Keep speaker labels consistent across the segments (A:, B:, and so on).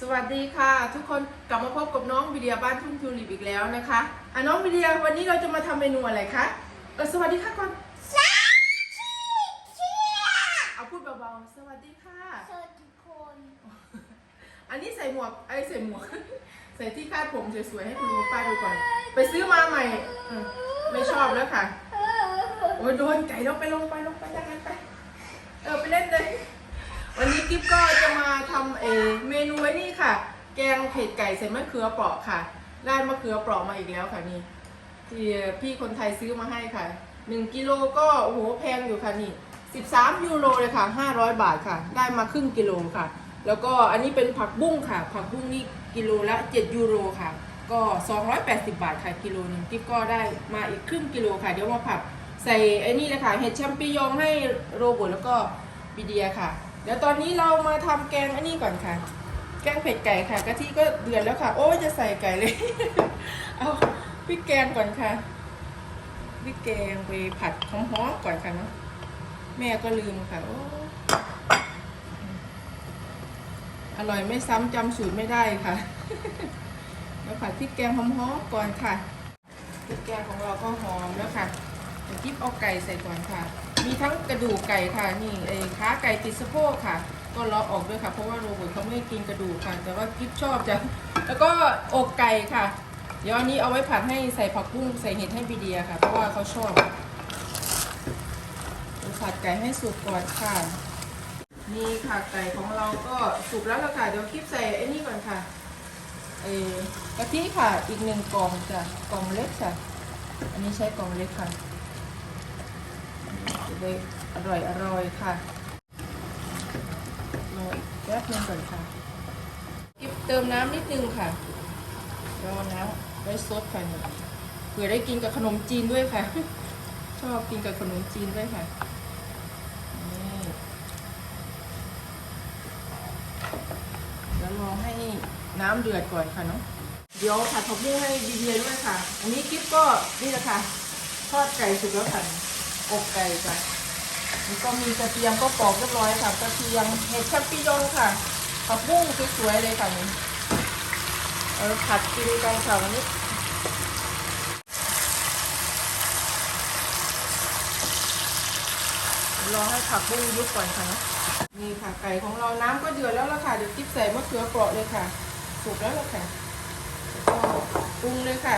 A: สวัสดีค่ะ ทุกคนกลับมาพบกับน้องวิเดียบ้านทุ่งทิวลิปอีกแล้วนะคะอะน้องวิเดียวันนี้เราจะมาทำเมนูอะไรคะเออสวัสดีค่ะก่อนเอาพูดเบาๆสวัสดีค่ะ
B: สวัสดีคน
A: อันนี้ใส่หมวกไอ้ยใส่หมวก ใส่ที่คาดผมสวยๆให้คุณลุงป้าดูก่อน ไปซื้อมาใหม่อืมไม่ชอบแล้วค่ะโอ้ยโดนไก่ลงไปลงไปลงไปอย่างนั้นไปเออไปเล่นเลย วันนี้กิ๊บก็จะมาทำเออเมนูไว้นี่ค่ะ แกงเผ็ดไก่ใส่มะเขือเปราะค่ะได้มะเขือเปราะมาอีกแล้วค่ะนี่ที่พี่คนไทยซื้อมาให้ค่ะหนึ่งกิโลก็โอ้โหแพงอยู่ค่ะนี่สิบสามยูโรเลยค่ะห้าร้อยบาทค่ะ ได้มาครึ่งกิโลค่ะ แล้วก็อันนี้เป็นผักบุ้งค่ะ ผักบุ้งนี่กิโลละเจ็ดยูโรค่ะ ก็สองร้อยแปดสิบบาทค่ะกิโลหนึงกิ๊บก็ได้มาอีกครึ่งกิโลค่ะ เดี๋ยวมาผัดใส่ไอ้นี่เลยค่ะเห็ดแชมปิญองให้โรเบอทแล้วก็บีเดียค่ะ เดี๋ยวตอนนี้เรามาทำแกงอันนี้ก่อนค่ะ แกงเผ็ดไก่ค่ะกะทิก็เดือดแล้วค่ะ โอ้ยจะใส่ไก่เลย เอาพริกแกงก่อนค่ะพริกแกงไปผัดหอมๆก่อนค่ะเนาะแม่ก็ลืมค่ะโอ้อร่อยไม่ซ้ำจำสูตรไม่ได้ค่ะแล้วผัดพริกแกงหอมๆก่อนค่ะพริกแกงของเราก็หอมแล้วค่ะเดี๋ยวกิ๊บเอาไก่ใส่ก่อนค่ะ มีทั้งกระดูกไก่ค่ะนี่ไอ้ขาไก่ติดสะโพกค่ะ ก็เลาะออกด้วยค่ะ เพราะว่าโรเบิร์ตเขาไม่กินกระดูกค่ะ แต่ว่ากิ๊บชอบจะแล้วก็อกไก่ค่ะ เดี๋ยวอันนี้เอาไว้ผัดให้ใส่ผักบุ้งใส่เห็ดให้บีเดียค่ะ เพราะว่าเขาชอบเดี๋ยวผัดไก่ให้สุกก่อนค่ะ นี่ค่ะไก่ของเราก็สุกแล้วละค่ะเดี๋ยวคลิปใส่ไอ้นี่ก่อนค่ะเออกะทิค่ะอีกหนึ่งกล่องจ้ะกล่องเล็กค่ะอันนี้ใช้กล่องเล็กค่ะ จะได้อร่อยอร่อยค่ะรออีกแป๊บนึงก่อนค่ะคลิปเติมน้ำนิดนึงค่ะรอน้ำไว้ซดค่ะเนี่ยเผื่อได้กินกับขนมจีนด้วยค่ะ ชอบกินกับขนมจีนด้วยค่ะนี่เดี๋ยวรอให้น้ำเดือดก่อนค่ะเนาะเดี๋ยวผัดผักบุ้งให้บีเดียด้วยค่ะ อันนี้กิ๊บก็นี่แหละค่ะ ทอดไก่สุกแล้วค่ะ อกไก่จ้ะนี่ก็มีกระเทียมก็ปอกเรียบร้อยค่ะกระเทียมเห็ดแคปปิยองค่ะผักบุ้งสวยๆเลยค่ะนี่เออผัดกินกันค่ะวันนี้รอให้ผักบุ้งยุบก่อนค่ะนะนี่ค่ะไก่ของเราน้ำก็เดือดแล้วละค่ะเดี๋ยวกิ๊บใส่มะเขือเปราะเลยค่ะสุกแล้วละค่ะก็ปรุงเลยค่ะ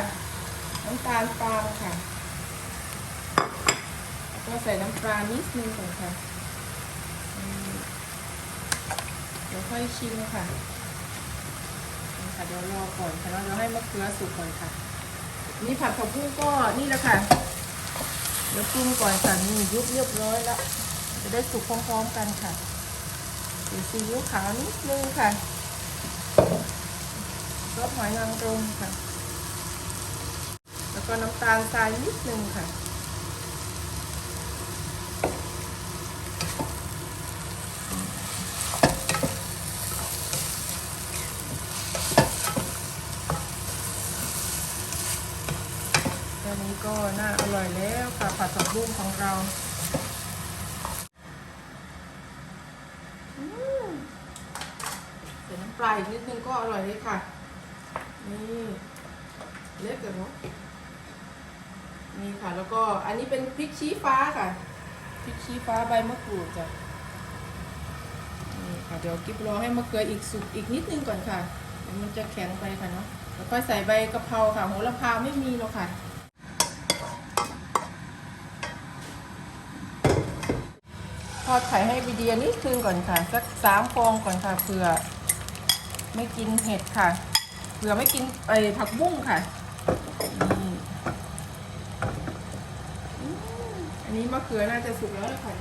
A: น้ำตาลปาล์มค่ะ ก็ใส่น้ำปลานิดนึงก่อนค่ะเดี๋ยวค่อยชิมค่ะค่ะเดี๋ยวรอก่อนค่ะเดี๋ยวให้มะเขือสุกก่อนค่ะ นี่ผัดผักบุ้งก็นี่แหละค่ะ เดี๋ยวปรุงก่อนค่ะนี่ยุบเรียบร้อยแล้ว จะได้สุกพร้อมๆกันค่ะใส่ซีอิ๊วขาวนิดนึงค่ะรสหอยนางรมค่ะ แล้วก็น้ำตาลทรายนิดนึงค่ะ แค่นี้ก็น่าอร่อยแล้วค่ะผัดผัก บุ้งของเราอืมใส่น้ำปลาอีกนิดนึงก็อร่อยเลยค่ะ นี่เล็กเลยเนาะนี่ค่ะ แล้วก็อันนี้เป็นพริกชี้ฟ้าค่ะ พริกชี้ฟ้าใบมะกรูดจ้ะนี่ค่ะ เดี๋ยวกิ๊บรอให้มะเขืออีกสุกอีกนิดนึงก่อนค่ะ เดี๋ยวมันจะแข็งไปค่ะเนาะ แล้วก็ใส่ใบกะเพราค่ะ โหระพาไม่มีหรอกค่ะ อดไข่ให้บีเดียนิดนึงก่อนค่ะ สักสามฟองก่อนค่ะเผื่อไม่กินเห็ดค่ะเผื่อไม่กินไอผักบุ้งค่ะอันนี้มะเขือน่าจะสุกแล้วล่ะค่ะ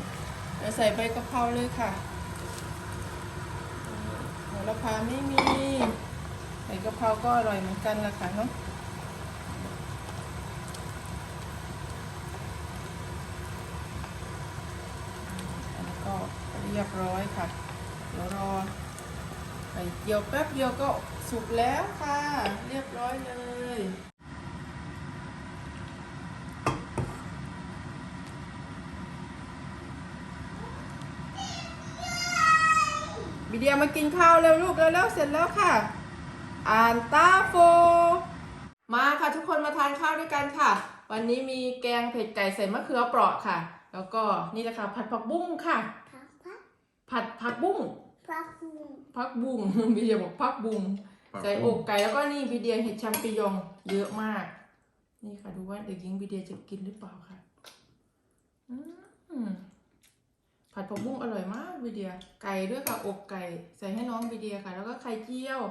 A: เดี๋ยวใส่ใบกะเพราเลยค่ะโหระพาไม่มีใส่กะเพราก็อร่อยเหมือนกันละค่ะเนาะ อันนี้ก็ เรียบร้อยค่ะ เดี๋ยวรอไปเดียวแป๊บเดียวก็สุกแล้วค่ะ เรียบร้อยเลยบิเดียมากินข้าวเร็วลูกเร็วๆเสร็จแล้วค่ะ อ่านตาโฟ มาค่ะทุกคนมาทานข้าวด้วยกันค่ะ วันนี้มีแกงเผ็ดไก่ใส่มะเขือเปราะค่ะ แล้วก็นี่นะคะผัดผักบุ้งค่ะ ผัดผักบุ้ง
B: พักบุญ
A: ผักบุ้ง พี่เดียบอกผักบุ้ง ใส่อกไก่แล้วก็นี่พี่เดียเห็ดแชมปิญองเยอะมาก นี่ค่ะดูว่าเด็กหญิงพี่เดียจะกินหรือเปล่าค่ะอืมผัดผักบุ้งอร่อยมากพี่เดีย ไก่ด้วยค่ะอกไก่ ใส่ให้น้องพี่เดียค่ะ แล้วก็ไข่เจียว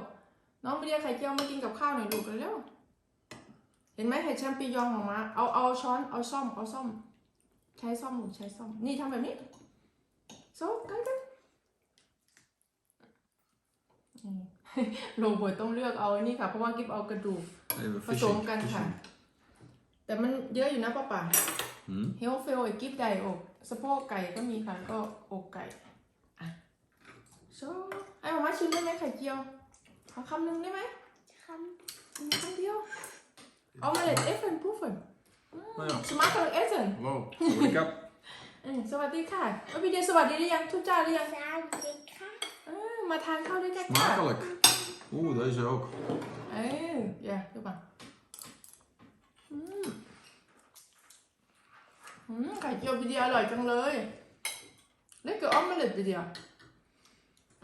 A: น้องพี่เดียไข่เจียวมากินกับข้าวหน่อยลูกเร็วๆเห็นไหมเห็ดแชมปิญองออกมาเอาเอาช้อนเอาซ่อมเอาซ่อม ใช้ซ่อมหนูใช้ซ่อม นี่ทำแบบนี้โซ่กันกันนี่ โรเบิร์ตต้องเลือกเอาอันนี่ค่ะ เพราะว่ากิฟเอากระดูก
C: Even
A: ผสมกันค่ะ แต่มันเยอะอยู่นะป้าป่า
C: Hmm?
A: เฮลเฟลไอ้กิฟไก่อกสะโพกไก่ก็มีค่ะแล้วก็อกไก่อะโซ่ไอ้หมามาชิมได้ไหมไข่เจียวขอคำหนึ่งได้ไหม
B: ค
A: อืมคำเดียวเอามาเลยเอฟเฟนพูฟเฟน
C: Nou ja,
A: สมาร์ทเอฟเฟน
C: wow. Word ik heb.
A: สวัสดีค่ะเอ้ยพี่เดียสวัสดีหรือยังทุกเจ้าหรือยัง มาทานข้าวด้วยกันค่ะ
C: Smakelijk. Oeh, deze ook.
A: เอ้ยอย่าดูป่ะอืมอืมไข่เจียวพี่เดียอร่อยจังเลย lekker omelet พี่เดีย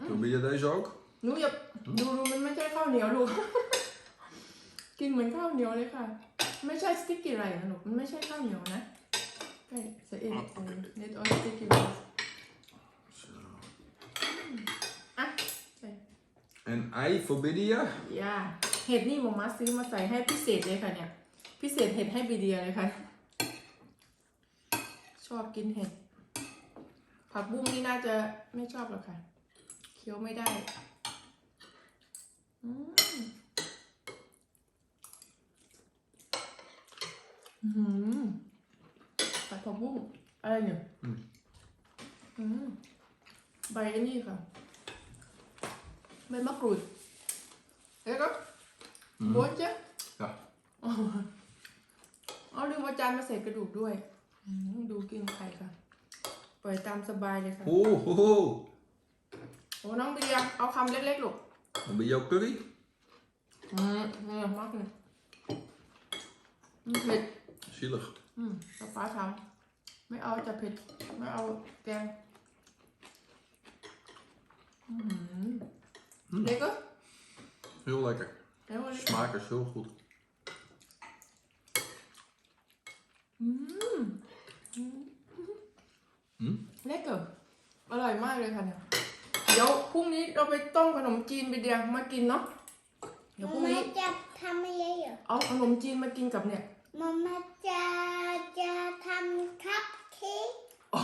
C: Probeer je deze ook?
A: หนูอย่าดูดูมันไม่ใช่ข้าวเหนียวลูก กินเหมือนข้าวเหนียวเลยค่ะ ไม่ใช่สติ๊กกี้ไรนะลูกมันไม่ใช่ข้าวเหนียวนะใช่จะเอ็นเน็ตออสติ๊กกี้ไร
C: Zo.
A: อะใช่
C: En ei voor Bidia.
A: ย่าเห็ดนี่หมอมาซื้อมาใส่ให้พิเศษเลยค่ะเนี่ย พิเศษเห็ดให้บีเดียเลยค่ะ ชอบกินเห็ด ผักบุ้งนี่น่าจะไม่ชอบหรอกค่ะ เคี้ยวไม่ได้อืมอื้อหือผัดผักบุ้งอะไรเนี่ย
C: อืม
A: อืมใบไอ้นี่ค่ะ ใบมะกรูดแล้วก็
C: Mhm.
A: บัวเจ๊
C: Ja.
A: เอาลืมเอาจานมาใส่กระดูกด้วยอืมดูกินไข่ค่ะ ปล่อยตามสบายเลยค่ะ
C: Oeh, ho, ho.
A: โอ้น้องเบียร์เอาคำเล็กๆลูก
C: Dan ben je ook curry?
A: อืมเนี่ยมากเลยอืมเผ็ด
C: Zielig.
A: อืมป้าป้าทำไม่เอาจะเผ็ด ไม่เอาแกง อืม
C: Mm.
A: เล็กก็
C: Heel lekker.
A: เล็กก็
C: Smaak is heel goed.
A: อืม
C: Mm?
A: เล็กเกออร่อยมากเลยค่ะเนี่ยเดี๋ยวพรุ่งนี้เราไปต้มขนมจีนไปเดียวมากินเนาะเดี๋ยวพรุ่ง
B: มา
A: นี้
B: จะทำอะไรเหรอ
A: เอาขนมจีนมากินกับเนี่ย
B: มามาจะจะทำคัพเค้ก
A: อ๋อ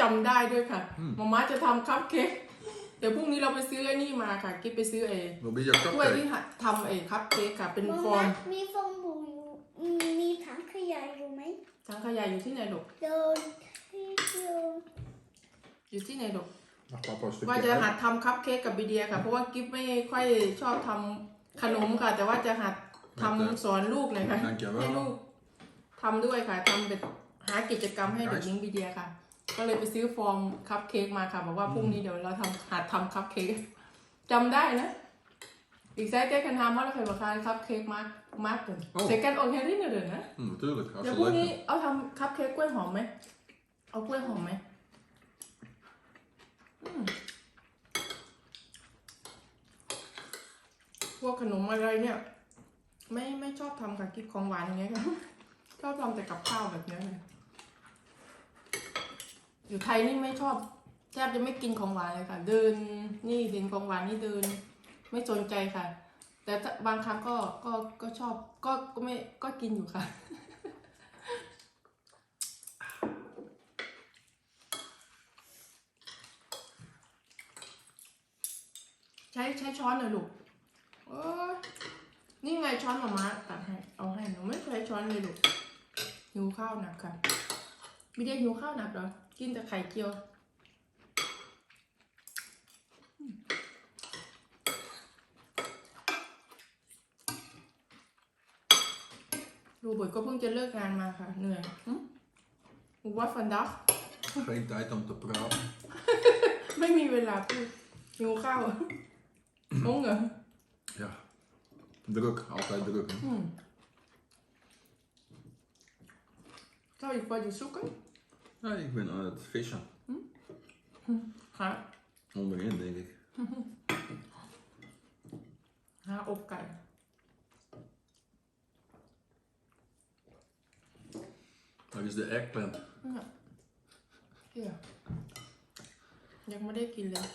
A: จำได้ด้วยค่ะ
C: อืม
A: มาม่าจะทำคัพเค้ก เดี๋ยวพรุ่งนี้เราไปซื้อไอ้นี่มาค่ะกิ๊บไปซื้อไอ้
C: Wil je
A: ถ้วยที่
C: cupcake?
A: หัดทำไอ้คัพเค้กค่ะเป็น
B: มา
A: ฟอ
B: มา
A: ร์ม
B: มีฟองบุอยู่อืมมีถังขยะอยู่ไหม
A: ถังขยะอยู่ที่ไหนลูก
B: โดนที่โดน
A: อยู่ที่ไหนลูก
C: Mag papa een
A: ว่า
C: stukje
A: จะหั
C: uit?
A: ดทำคัพเค้กกับบีเดียค่ะ เพราะว่ากิ๊บไม่ค่อยชอบทำขนมค่ะ แต่ว่าจะหัดทำสอนลูกเลยค่ะ
C: Dankjewel.
A: ให้ลูกทำด้วยค่ะทำแบบหากิจกรรมให้เด็กหญิงบีเดียค่ะ ก็เลยไปซื้อฟอร์มคัพเค้กมาค่ะบอกว่าพรุ่งนี้เดี๋ยวเราทำหัดทำคัพเค้กจำได้นะ อีกไซต์เต้กันทำว่าเราเคยบอกค่ะคัพเค้กมากมากเลย
C: โอ้
A: เสร็จกันโอเคได้เดือนนะ
C: Mm, natuurlijk.
A: เดี๋ยว
C: Hartstikke
A: พรุ่งนี้
C: lekker.
A: เอาทำคัพเค้กกล้วยหอมไหม เอากล้วยหอมไหมอืมพวกขนมอะไรเนี่ย ไม่ไม่ชอบทำค่ะกินของหวานอย่างเงี้ยค่ะ ชอบทำแต่กับข้าวแบบเนี้ยเลย อยู่ไทยนี่ไม่ชอบ แทบจะไม่กินของหวานเลยค่ะ เดินนี่เห็นของหวานนี่เดิน ไม่สนใจค่ะ แต่บางครั้งก็ก็ก็ชอบก็ก็ไม่ก็กินอยู่ค่ะใช้ใช้ช้อนหน่อยลูกโอ้นี่ไงช้อนหมามาตักให้ เอาให้หนูไม่ใช้ช้อนเลยลูกหิวข้าวหนักค่ะไม่ได้หิวข้าวหนักเหรอ กินแต่ไข่เจียวอืมโรเบิร์ตก็เพิ่งจะเลิกงานมาค่ะ เหนื่อยวัดฟันดัก
C: Geen tijd om te praten.
A: ไม่มีเวลาพูดหิวข้าวงงเหรอ
C: Ja. Druk, altijd druk. hè.
A: อืม zou je wat je zoeken?
C: Nee, ik ben aan het vissen.
A: หา
C: Onderin, denk ik.
A: หาอบไก่
C: Dat is de eggplant.
A: เดี๋ยวยังไม่ได้กินเลย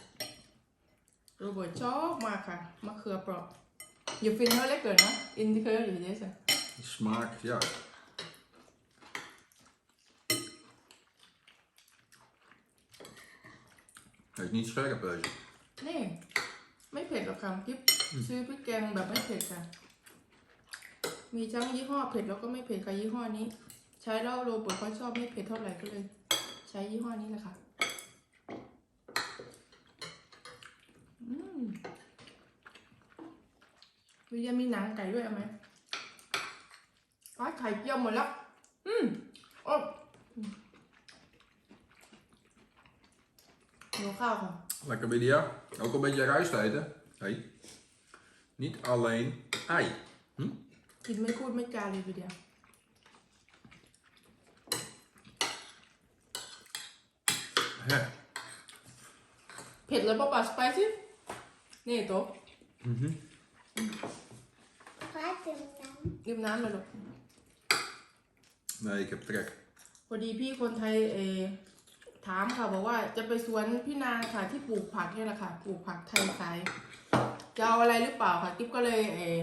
A: โรเบิร์ตชอบมากค่ะมะเขือเปราะอย่าฟินเท่าเล็กเกินนะ อินดิเคอร์หรือเดซ่
C: De smaak, ja. Hij is niet scherp, deze.
A: นี่ ไม่เผ็ดหรอกค่ะกิ๊บซื้อพริกแกงแบบไม่เผ็ดค่ะ มีทั้งยี่ห้อเผ็ดแล้วก็ไม่เผ็ดค่ะยี่ห้อนี้ ใช้แล้วโรเบิร์ตเขาชอบไม่เผ็ดเท่าไหร่ก็เลย ใช้ยี่ห้อนี้แหละค่ะอืมวิยามีหนังไก่ด้วยเอาไหมว้าไข่เจียวหมดแล้ว อืมโอ้ หิวข้าวค่ะ
C: Lekker Lydia. Ook een beetje rijst eten. Hey. Niet alleen ei. Hm?
A: กินไม่พูดไม่จาเลยทีเดียว
C: Hè.
A: เผ็ดเลยป่ะป่ะสไปซี่นี่โต๊ะ
C: Mhm.
B: ฟ้าเต็มน้
A: ดื่มน้ำเลยลูก
C: Nee, ik heb trek.
A: พอดีพี่คนไทยเออ ถามค่ะบอกว่าจะไปสวนพี่นางค่ะที่ปลูกผักนี่แหละค่ะปลูกผักไทยขายจะเอาอะไรหรือเปล่าค่ะกิ๊บก็เลยเออ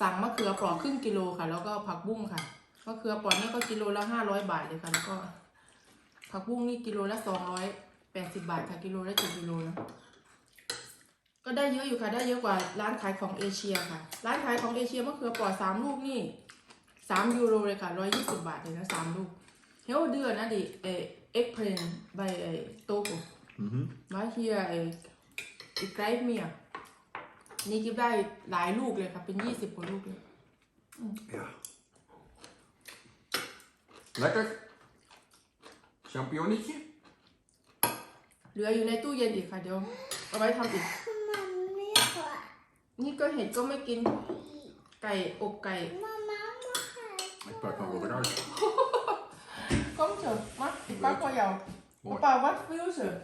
A: สั่งมะเขือปราะครึ่งกิโลค่ะ แล้วก็ผักบุ้งค่ะมะเขือปราะนี่ก็กิโลละห้าร้อยบาทเลยค่ะแล้วก็ ผักบุ้งนี่กิโลละสองร้อยแปดสิบบาทค่ะกิโลละเจ็ดกิโลนะก็ได้เยอะอยู่ค่ะ ได้เยอะกว่าร้านขายของเอเชียค่ะ ร้านขายของเอเชียมะเขือปราะสามลูกนี่สามยูโรเลยค่ะร้อยยี่สิบบาทเลยนะสามลูก Heel duur, hè, die eh, eggplant bij eh, Toko.
C: Mhm.
A: Maar hier, eh, ik krijg meer. นี่กิบได้หลายลูกเลยค่ะเป็นยี่สิบกว่าลูกเลย
C: Ja. Lekker. Champignonnetje.
A: เหลืออยู่ในตู้เย็นอีกค่ะเดี๋ยวเอาไว้ทำอีกำ
B: มันไม่ขอ
A: นี่ก็เห็ดก็ไม่กิน ไก่อกไก่
B: มาม่ามาค่ะ
C: Ik pak nog wat eruit.
A: ก้มเถอะมาอีกปักพอยาวปาวัดฟิวเถอะ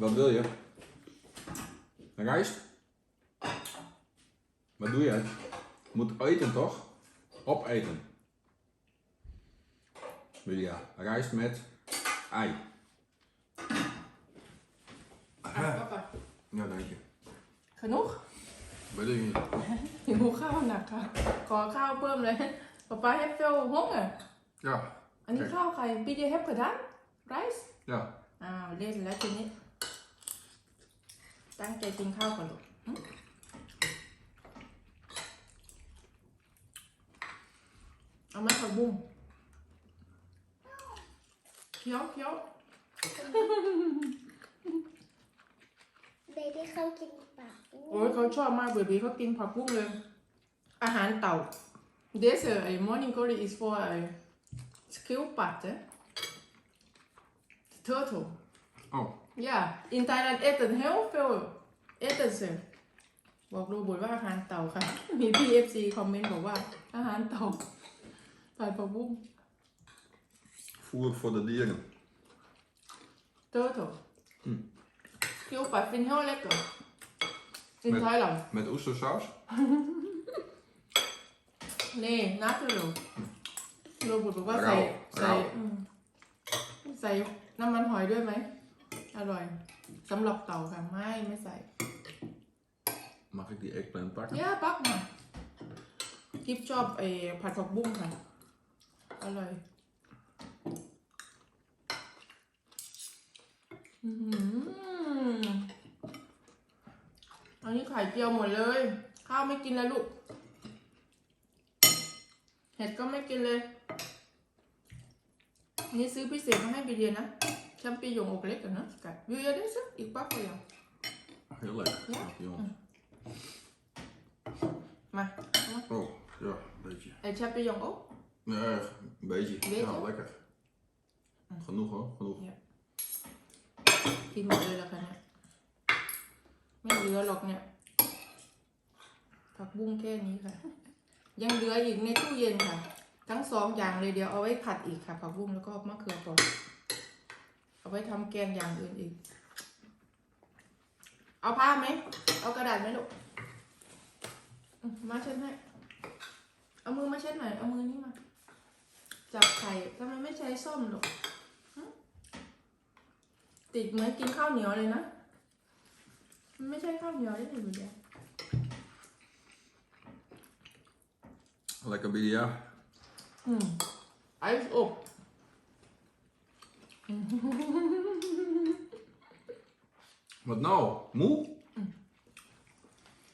C: Wat wil je? Rijst? Wat doe je? Je moet eten toch? Opeten. Lydia, rijst met ei.
A: อะก็ไป
C: Ja, dank je.
A: ขนุก
C: Weet ik niet.
A: หิวข้าวหนักค่ะขอข้าวเพิ่มเลยป๊าป๊าให้เฟลห้องอะ
C: Ja,
A: อันนี้ข้าวใครพี่เดียเฮปกระดานไรซ์
C: ja.
A: อ้าวเล่นแล้วทีนี้ ตั้งใจกินข้าวก่อนลูกหึเอาไหมผักบุ้งเคี้ยวเคี้ยว
B: เบบี้เขากินปาก
A: โอ้ยเขาชอบมากเบบีเขากินผักบุ้งเลย อาหารเต่า This uh, morning curry is for a skill part eh? turtle
C: Oh,
A: Ja, in Thailand eten heel veel eten ze. บอกโรเบิร์ตว่าอาหารเต่าค่ะ มี PFC คอมเมนต์บอกว่าอาหารเต่าผัดผักบุ้ง
C: voer voor de dieren.
A: turtle
C: Mm.
A: คิวปัดฟินเฮลเล็กเหรอฟิน
C: Met-
A: ท้ายหลัง
C: Met oestersaus?
A: นี่นัทเลย โรเบิร์ตบอกว่าใส่
C: เรา
A: ใส่
C: เรา
A: อืมใส่น้ำมันหอยด้วยไหม อร่อยสำหรับเต่าค่ะ ไม่ไม่ใส่
C: Mag ik die eggplant pakken?
A: ย่าปักมากิฟชอบไอ้ผัดผักบุ้งค่ะ อร่อยอื้อหืออันนี้ไข่เจียวหมดเลย ข้าวไม่กินแล้วลูก เห็ดก็ไม่กินเลย นี่ซื้อพิเศษมาให้บีเดียนะแชมปิญองอกเล็กกันนะกัดวิวเยอะด้วยซิอีกปักเดียว
C: Heel lekker.
A: Ja?
C: Champignons.
A: มา
C: Oh, ja, een beetje.
A: ไอ้แชมปิญองอก
C: Nee, een beetje.
A: Beetje?
C: Ja, lekker. Genoeg hoor, genoeg.
A: กินหมดเลยแล้วค่ะเนี่ย ไม่เหลือหรอกเนี่ย ผักบุ้งแค่นี้ค่ะ ยังเหลืออีกในตู้เย็นค่ะ ทั้งสองอย่างเลยเดี๋ยวเอาไว้ผัดอีกค่ะผักบุ้งแล้วก็มะเขือเปราะเอาไว้ทำแกงอย่างอื่นอีก เอาผ้าไหม เอากระดาษไหมลูก มาเช็ดให้ เอามือมาเช็ดหน่อย เอามือนี่มา จับไข่ทำไมไม่ใช้ส้อมหรอกติดเหมือนกินข้าวเหนียวเลยนะ มันไม่ใช่ข้าวเหนียวได้หนึ่งเดียว
C: Lekker Bidia.
A: อืมไอซ์อบ
C: Wat nou? Moe?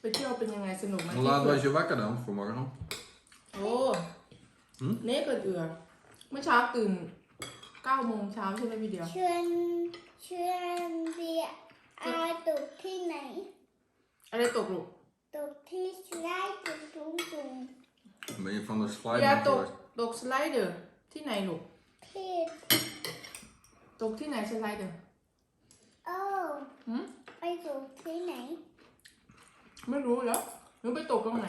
A: ไปเที่ยวเป็นยังไงสนุกไหม
C: Hoe laat was je wakker dan vanmorgen?
A: โอ้
C: หืม
A: เน่เกิดเอือเมื่อเช้าตื่นเก้าโมงเช้าใช่ไหมพี่เดียว
B: เชิญเชิญเบียร์อาตกที่ไหน
A: อะไรตกลูก
B: ตกที่ไร่ตุงตุงตุง
C: Ben je van de
A: เดีย
C: slime
A: ตก
C: geweest?
A: ตกสไลเดอร์ที่ไหนลูก
B: ที่
A: ตกที่ไหนสไลเดอร์
B: โอ้
A: หืม
B: ไปตกที่ไหน
A: ไม่รู้แล้วหนูไปตกตรงไหน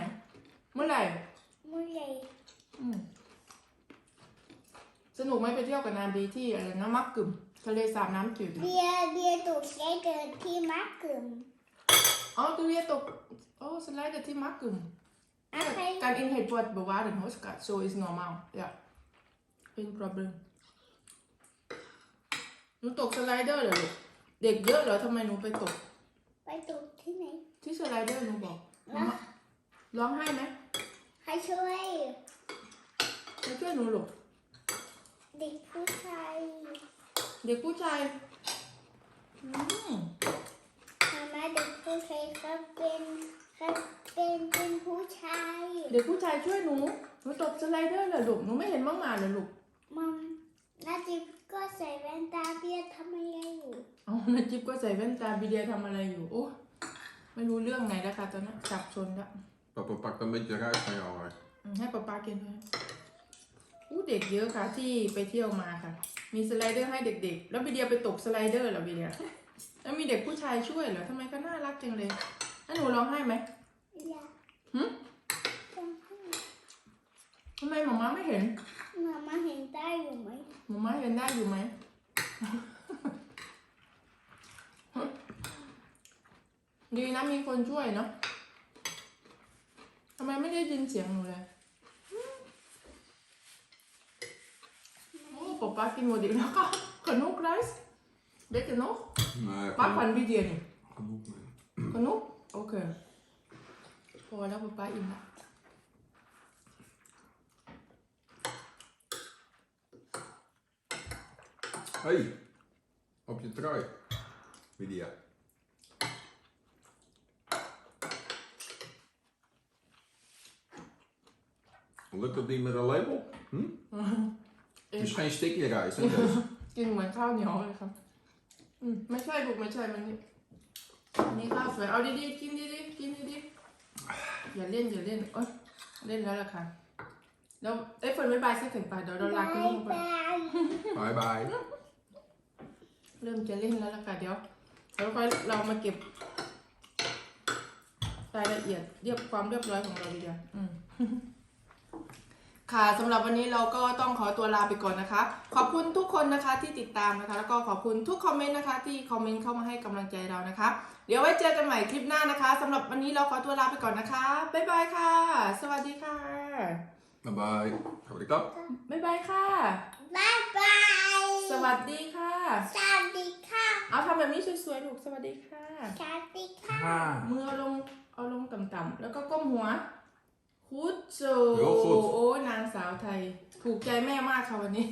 A: เมื่อไหร่
B: เมื่อไหร
A: อืมสนุกไหมไปเที่ยวกับนาบีที่อะไรนะมักกึ่มทะเลสาบน้ำจืด
B: เบียร์เบียร์ตกไกเดินที่มักกึม
A: อ๋อตัวเรียตกโอ้สไลเดอร์ที่มักกึ่ม
B: อะไร
A: Kan in het wordt bewaren, hoor. Zo is normaal. Ja. Geen probleem. หนูตกสไลเดอร์เหรอลูกเด็กเยอะเหรอทำไมหนูไปตก
B: ไปตกที่ไหน
A: ที่สไลเดอร์หนูบอก
B: นะ
A: ร้องไห้ไหม
B: ใครช่วย
A: ไปช่วยหนูลูก
B: เด็กผู้ชาย
A: เด็กผู้ชายอืม
B: ทำไมเด็กผู้ชายเขาเป็นเขา เป็นเป็นผู้ชาย
A: เด็กผู้ชายช่วยหนู หนูตกสไลเดอร์เหรอลูก หนูไม่เห็นมั่งมาเหรอลูก
B: มัมนาจิบก็ใส่แว่นตาเบียร์ทำอะไรอยู่
A: อ๋อนาจิ๊บก็ใส่แว่นตาบีเดียทำอะไรอยู่โอ้ไม่รู้เรื่องไหนแล้วค่ะตอนนี้จับชนแล้ว
C: Papa pakt een beetje ruis van jou uit.
A: อืมให้ป๊าป๊ากินด้วยอู้เด็กเยอะค่ะที่ไปเที่ยวมาค่ะ มีสไลเดอร์ให้เด็กๆ แล้วบีเดียไปตกสไลเดอร์เหรอบีเดียแล้วมีเด็กผู้ชายช่วยเหรอทำไมก็น่ารักจังเลยแล้วหนูร้องไห้ไหม
B: อย่า
A: หึ
B: จะให้
A: ทำไมหมาม่าไม่เห็น
B: มามาเห็นได้อยู่ไหม
A: หมาม่าเห็นได้อยู่ไหม ดีนะมีคนช่วยเนาะทำไมไม่ได้ยินเสียงหนูเลยโอ้ป๊าป๊ากินหมดอีกแล้วค่ะขนมไรซ์เด็กเนาะ
C: Nee,
A: ป้า
C: genoeg,
A: ขวัญบีเดียนี่
C: genoeg mee.
A: ขนมโอเค พอแล้วป๊าป๊าอิ่มละ
C: Hey, op je trui. Bidia. Lukt het niet met een label? Hm? Het is geen sticky rijst, hè? deze?
A: กินเหมือนข้าวเหนียวเลยครับ อืมไม่ใช่ลูกไม่ใช่มันนี่อันนี่ข้าวสวย เอาดีๆ กินดีๆ กินดีๆ อย่าเล่นอย่าเล่นเอ้ยเล่นแล้วล่ะค่ะแล้วเอ้ยเฟิร์นไม่บายสักถึงไปเดี๋ยวเราลาคุณ
B: บา
A: ลู
B: ย
A: กไป
B: บาย
C: Bye bye.
A: เริ่มจะเล่นแล้วล่ะค่ะเดี๋ยวแล้วค่อยเรามาเก็บรายละเอียดเรียบความเรียบร้อยของเราดีเดียวอืมค่ะสำหรับวันนี้เราก็ต้องขอตัวลาไปก่อนนะคะ ขอบคุณทุกคนนะคะที่ติดตามนะคะ แล้วก็ขอบคุณทุกคอมเมนต์นะคะ ที่คอมเมนต์เข้ามาให้กำลังใจเรานะคะ เดี๋ยวไว้เจอกันใหม่คลิปหน้านะคะสำหรับวันนี้เราขอตัวลาไปก่อนนะคะ บ๊ายบายค่ะ สวัสดีค่ะ
C: Bye bye. Gaan we de klap?
A: บ๊ายบายค่ะ
B: บายบาย
A: สวัสดีค่ะ
B: สวัสดีค่ะ
A: เอาทำแบบนี้สวยๆลูกสวัสดีค่ะ
B: สวัสดีค่ะ
A: มือเอาลงเอาลงต่ำๆแล้วก็ก้มหัวคุดโจ
C: โยคุด
A: โอ้นางสาวไทย ถูกใจแม่มากค่ะวันนี้